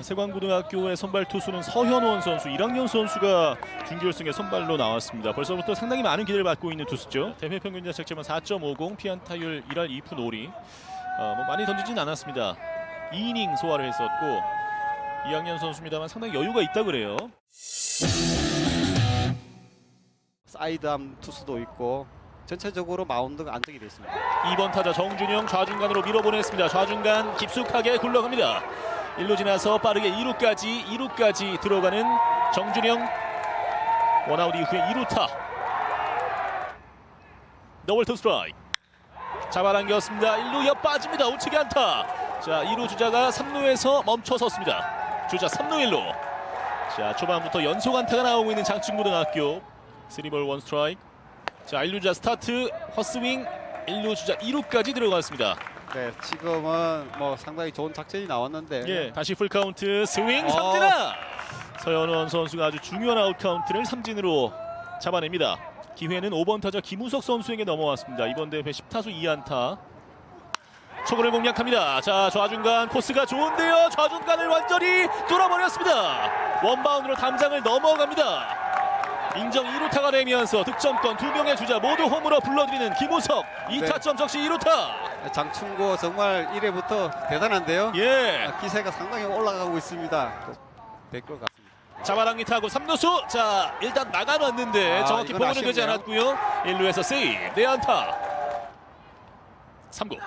자, 세관고등학교의 선발 투수는 서현원 선수, 1학년 선수가 준결승에 선발로 나왔습니다. 벌써부터 상당히 많은 기대를 받고 있는 투수죠. 대회 평균 자책점은 4.50, 피안타율 1할 2푼 5리. 어, 뭐 많이 던지진 않았습니다. 2이닝 소화를 했었고 2학년 선수입니다만 상당히 여유가 있다 그래요. 사이드암 투수도 있고 전체적으로 마운드가 안정이 돼 있습니다. 2번 타자 정준영 좌중간으로 밀어보냈습니다. 좌중간 깊숙하게 굴러갑니다. 1루 지나서 빠르게 2루까지 2루까지 들어가는 정준영. 원아웃 이후에 2루타. 더블 투 스트라이크 잡아당겼습니다. 1루 옆 빠집니다. 우측에 안타. 자 2루 주자가 3루에서 멈춰섰습니다. 주자 3루 1루. 자 초반부터 연속 안타가 나오고 있는 장충고등학교. 3볼 1 스트라이크 자 1루 주자 스타트. 헛스윙 1루 주자 2루까지 들어갔습니다. 네, 지금은 뭐 상당히 좋은 작전이 나왔는데 예, 다시 풀 카운트 스윙 어. 삼진아. 서현원 선수가 아주 중요한 아웃 카운트를 삼진으로 잡아냅니다. 기회는 5번 타자 김우석 선수에게 넘어왔습니다. 이번 대회 10타수 2안타. 초구를 공략합니다. 자, 좌중간 코스가 좋은데요. 좌중간을 완전히 뚫어버렸습니다. 원바운드로 담장을 넘어갑니다. 인정 2루타가 되면서 득점권 두 명의 주자 모두 홈으로 불러들이는 김우석 2타점 적시 2루타. 장충고 정말 1회부터 대단한데요. 예. 아, 기세가 상당히 올라가고 있습니다. 될것 같습니다. 자바랑이 타고 3루수. 자 일단 나가놨는데 아, 정확히 이건 보고는 되지 아쉽네요. 않았고요. 1루에서 세이브 내안타. 3구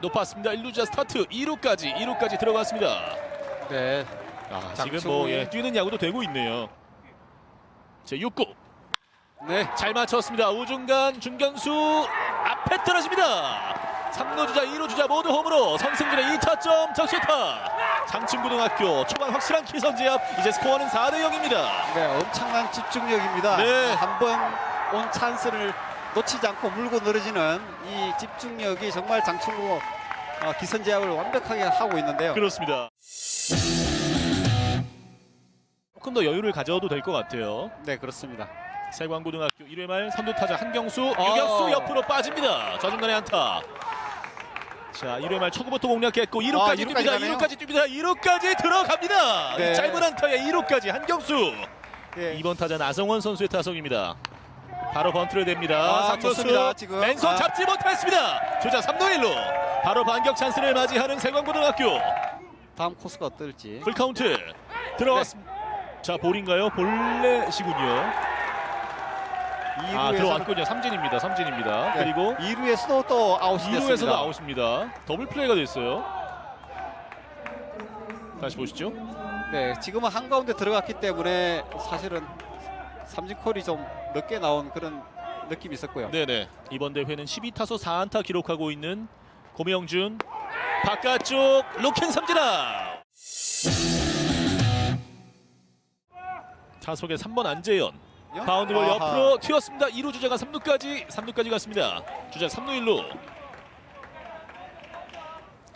높았습니다. 1루자 스타트. 2루까지 2루까지 들어갔습니다. 네, 아, 지금 장충이- 뭐 예, 뛰는 야구도 되고 있네요. 제 6구. 네, 잘 맞췄습니다. 우중간 중견수 앞에 떨어집니다 3루 주자 2루 주자 모두 홈으로 선승진의 2타점 적시타 장충고등학교 초반 확실한 기선 제압 이제 스코어는 4대 0입니다 네, 엄청난 집중력입니다. 네. 한번 온 찬스를 놓치지 않고 물고 늘어지는 이 집중력이 정말 장충고 어, 기선 제압을 완벽하게 하고 있는데요. 그렇습니다. 조금 더 여유를 가져도 될 것 같아요. 네, 그렇습니다. 세광고등학교 1회 말 선두 타자 한경수, 어. 유격수 옆으로 빠집니다. 좌중간에 안타. 자, 1회 말 초구부터 공략했고 2루까지 아, 뜁니다. 2루까지 가네요. 2루까지 뜁니다. 2루까지 들어갑니다. 네. 이 짧은 안타에 2루까지 한경수. 예. 2번 타자 나성원 선수의 타석입니다. 바로 번트를 댑니다. 아, 좋습니다, 지금. 맨손 아. 잡지 못했습니다. 주자 3루 1루. 바로 반격 찬스를 맞이하는 세광고등학교. 다음 코스가 어떨지. 풀카운트 들어갔습니다. 자 볼인가요? 볼넷이군요. 아 2루에서는 들어왔군요. 삼진입니다. 삼진입니다. 네, 그리고 2루에서도 또 아웃이 2루에서도 됐습니다. 아웃입니다. 더블 플레이가 됐어요. 다시 보시죠. 네, 지금은 한가운데 들어갔기 때문에 사실은 삼진콜이 좀 늦게 나온 그런 느낌이 있었고요. 네네. 이번 대회는 12타수 4안타 기록하고 있는 고명준 바깥쪽 로킹 삼진아. 타석의 3번 안재현 바운드볼 아하. 옆으로 튀었습니다. 2루 주자가 3루까지 3루까지 갔습니다. 주자 3루 1루.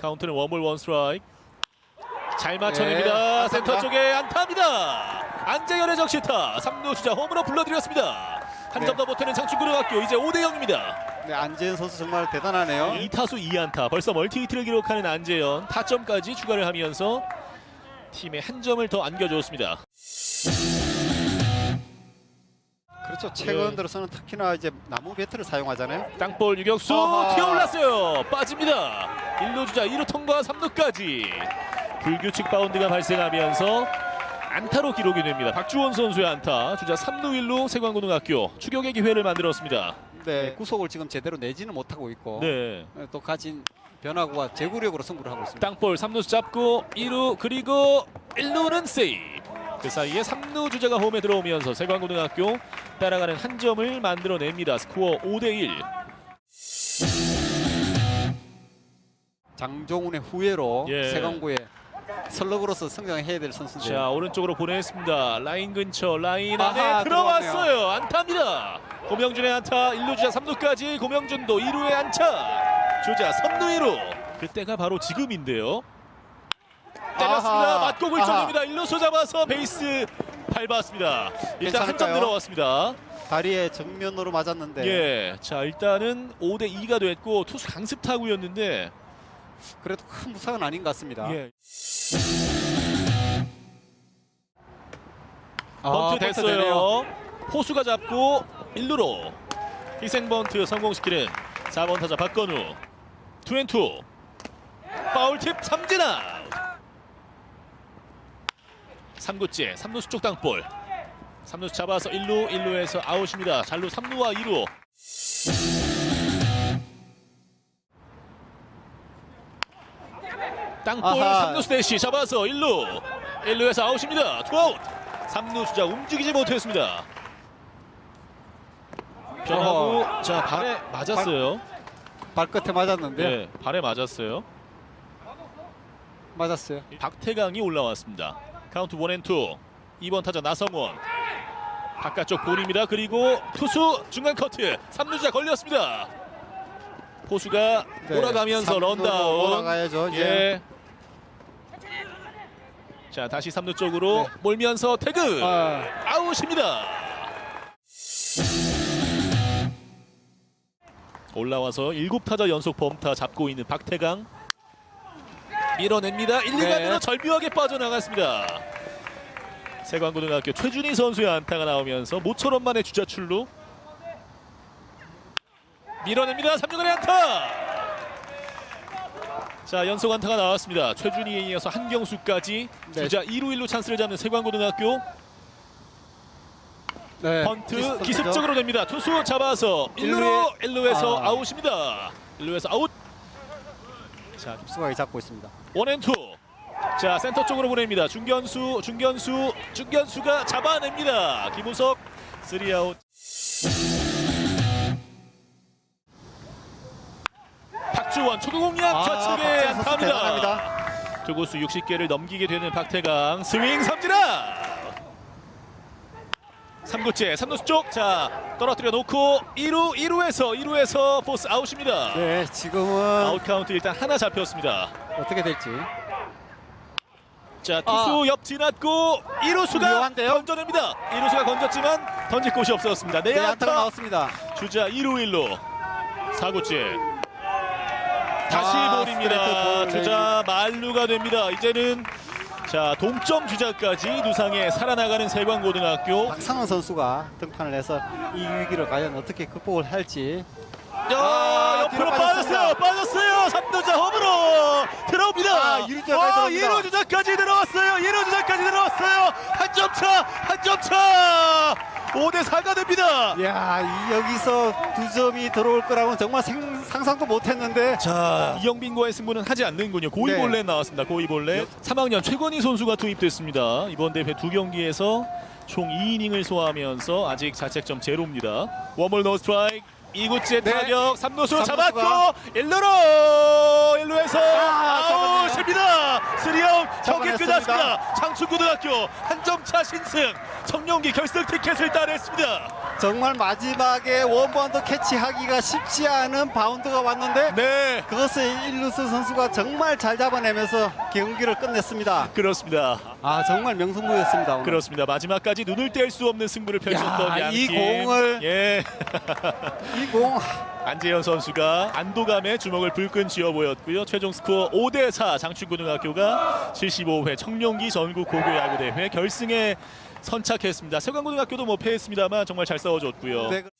카운트는 원볼 원 스트라이크. 잘 맞춰냅니다. 네, 센터. 쪽에 안타입니다. 안재현의 적시타. 3루 주자 홈으로 불러드렸습니다. 한 네. 점더 못하는 장충고등학교 이제 5대 0입니다. 네, 안재현 선수 정말 대단하네요. 2타수 2안타. 벌써 멀티 히트를 기록하는 안재현. 타점까지 추가를 하면서 팀에 한 점을 더 안겨줬습니다. 그렇죠. 최근 예. 들어서는 특히나 이제 나무 배트를 사용하잖아요. 땅볼 유격수 아하. 튀어올랐어요. 빠집니다. 1루 주자 2루 통과 3루까지. 불규칙 바운드가 발생하면서 안타로 기록이 됩니다. 박주원 선수의 안타. 주자 3루 1루 세광고등학교 추격의 기회를 만들었습니다. 네, 구속을 지금 제대로 내지는 못하고 있고 네. 또 가진 변화구와 제구력으로 승부를 하고 있습니다. 땅볼 3루수 잡고 2루 그리고 1루는 세이브. 그 사이에 3루 주자가 홈에 들어오면서 세광고등학교 따라가는 한 점을 만들어냅니다. 스코어 5대1. 장종훈의 후예로 예. 세강구의 설럭으로서 성장해야 될 선수인데 자 오른쪽으로 보냈습니다. 라인 근처 라인 안에 아하, 들어왔어요. 안타입니다. 고명준의 안타 1루 주자 3루까지 고명준도 2루에 안차. 주자 3루 2루. 그때가 바로 지금인데요. 때렸습니다. 아하, 맞고. 굴쪽입니다. 1루수 잡아서 베이스 밟았습니다. 일단 한 점 들어왔습니다. 다리에 정면으로 맞았는데. 예. 자, 일단은 5대 2가 됐고 투수 강습 타구였는데 그래도 큰 부상은 아닌 것 같습니다. 예. 아, 번트 됐어요. 포수가 잡고 1루로 희생번트 성공시키는 4번 타자 박건우 투앤투 파울팁 삼진아 웃. 3구째 3루수 쪽 땅볼. 3루수 잡아서 1루 1루에서 아웃입니다. 잘루 3루와 2루. 땅볼 아하. 3루수 대시 잡아서 1루 1루에서 아웃입니다. 투아웃 3루 주자 움직이지 못했습니다. 변하고 어허. 자 발에 맞았어요. 발끝에 맞았는데 네, 발에 맞았어요. 맞았어요. 박태강이 올라왔습니다. 카운트 원앤투 2번 타자 나성원 바깥쪽 볼입니다. 그리고 투수 중간 커트 3루자 걸렸습니다. 포수가 네, 돌아가면서 런다운 돌아가야죠. 예. 자 다시 3루 쪽으로 네. 몰면서 태그 아, 아웃입니다. 올라와서 7타자 연속 범타 잡고 있는 박태강 밀어냅니다. 1, 2간으로 네. 절묘하게 빠져나갔습니다. 세관고등학교 최준희 선수의 안타가 나오면서 모처럼 만의 주자 출루 밀어냅니다. 3루간의 안타 자 연속 안타가 나왔습니다. 최준희에 이어서 한경수까지 네. 주자 2루 1루 찬스를 잡는 세관고등학교 네. 번트 기습 기습적으로 됩니다. 투수 잡아서 1루로 1루에서 아. 아웃입니다. 1루에서 아웃. 자, 수가 잡고 있습니다. 원앤투. 자, 센터 쪽으로 보냅니다. 중견수, 중견수, 중견수가 잡아냅니다. 김우석 3아웃. 박주원 초구 공략 아, 좌측에 안타입니다. 투구수 60개를 넘기게 되는 박태강 스윙 삼진아 3구째 3루수 쪽 자 떨어뜨려 놓고 2루 2루에서 2루에서 포스 아웃입니다 네, 지금은 아웃 카운트 일단 하나 잡혔습니다 어떻게 될지. 자 투수 옆 지났고 2루수가 아. 위험한데요? 건져냅니다 2루수가 건졌지만 던질 곳이 없었습니다 네, 안타가 나왔습니다. 주자 2루 1루 4구째 다시 아, 볼입니다 스트레이트 볼. 주자 만루가 됩니다 이제는 자 동점 주자까지 두상에 살아나가는 세관고등학교 박상원 선수가 등판을 해서 이 위기를 과연 어떻게 극복을 할지. 야 아, 옆으로 빠졌어요. 빠졌어요 3루자 홈으로 들어옵니다 아, 이루 주자까지 어, 들어옵니다. 이루 주자까지 들어왔어요 이루 주자까지 들어왔어요 한 점 차 한 점 차 5대 4가 됩니다. 야, 이 여기서 두 점이 들어올 거라고는 정말 생- 상상도 못했는데. 자 이영빈과의 승부는 하지 않는군요. 고이볼렛 나왔습니다. 고이볼렛 3학년 최건희 선수가 투입됐습니다. 이번 대회 두 경기에서 총 2이닝을 소화하면서 아직 자책점 제로입니다. 원볼 노 스트라이크 2구째 네. 타격 3루수 삼루수가. 잡았고 1루로 1루에서 아, 아웃입니다 3아웃 경기. 끝났습니다 장충고등학교 한 점 차 신승 청룡기 결승 티켓을 따냈습니다 정말 마지막에 원바운드 캐치하기가 쉽지 않은 바운드가 왔는데 네 그것을 일루스 선수가 정말 잘 잡아내면서 경기를 끝냈습니다. 그렇습니다 아 정말 명승부였습니다. 오늘. 그렇습니다. 마지막까지 눈을 뗄 수 없는 승부를 펼쳤던 야, 양팀. 이 공을- 예. 이공 안재현 선수가 안도감에 주먹을 불끈 쥐어 보였고요. 최종 스코어 5대 4 장충고등학교가 75회 청룡기 전국 고교 야구 대회 결승에 선착했습니다. 세관고등학교도 뭐 패했습니다만 정말 잘 싸워줬고요. 네, 그-